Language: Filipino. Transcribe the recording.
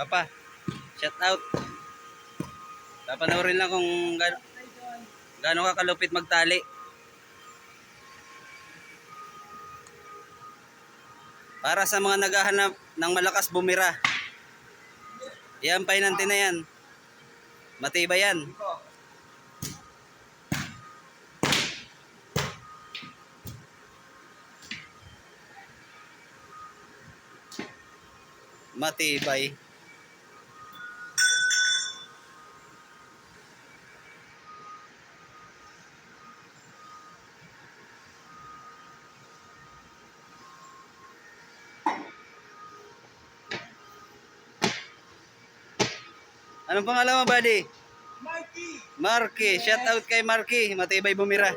Papa, shout out. Papanoorin lang kung gaano, gaano ka kalupit magtali. Para sa mga naghahanap ng malakas bumira. Yan, painante na yan. Matibay yan. Matibay. Anong pangalan mo, buddy? Mikey! Marky. Shout out kay Marky. Matibay bumira.